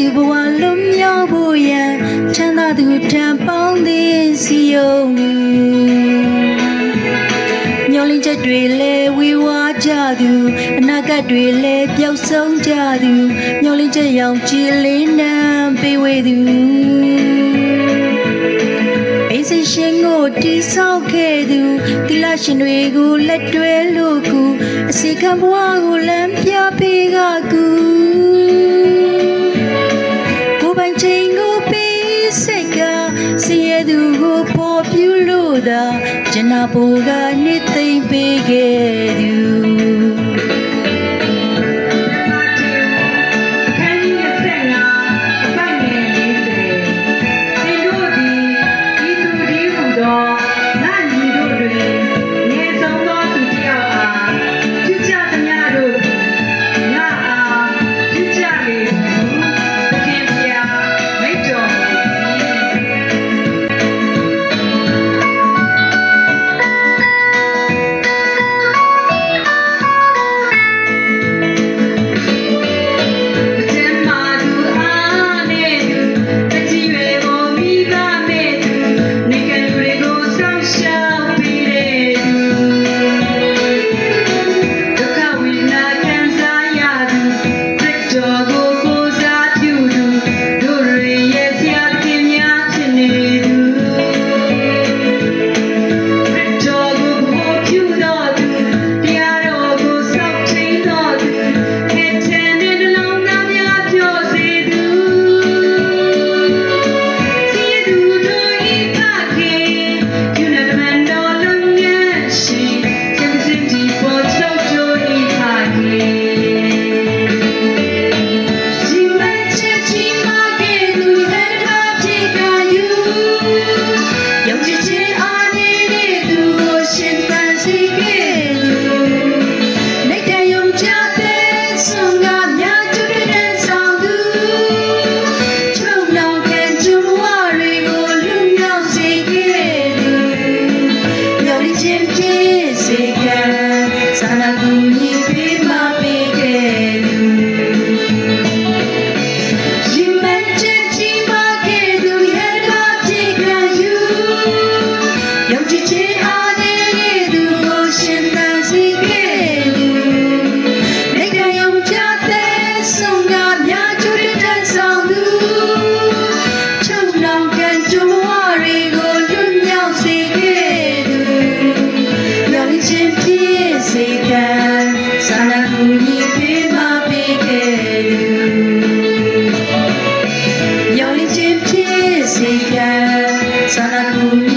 သူဘဝလွတ်မြောက်ဖို့ရန်ချမ်းသာသူထံပေါင်းသိစီယုံမျောလင်းချက်တွေလဲဝေဝါကြသူအနာဂတ်တွေလဲပျောက်ဆုံးကြသူမျောလင်းချက်ရောင်ကြည်လေးနံပေးဝေသူအေးစင်ရှင်ကိုတိဆောက်ခဲ့သူတိလရှင်တွေကိုလက်တွဲလို့ကူအစီကံဘဝကိုလမ်းပြပေးကကူ ကျနာပူကနှစ်သိမ့်ပေးခဲ့သူ Sarah Dunia ikiz iken sana kuyruğum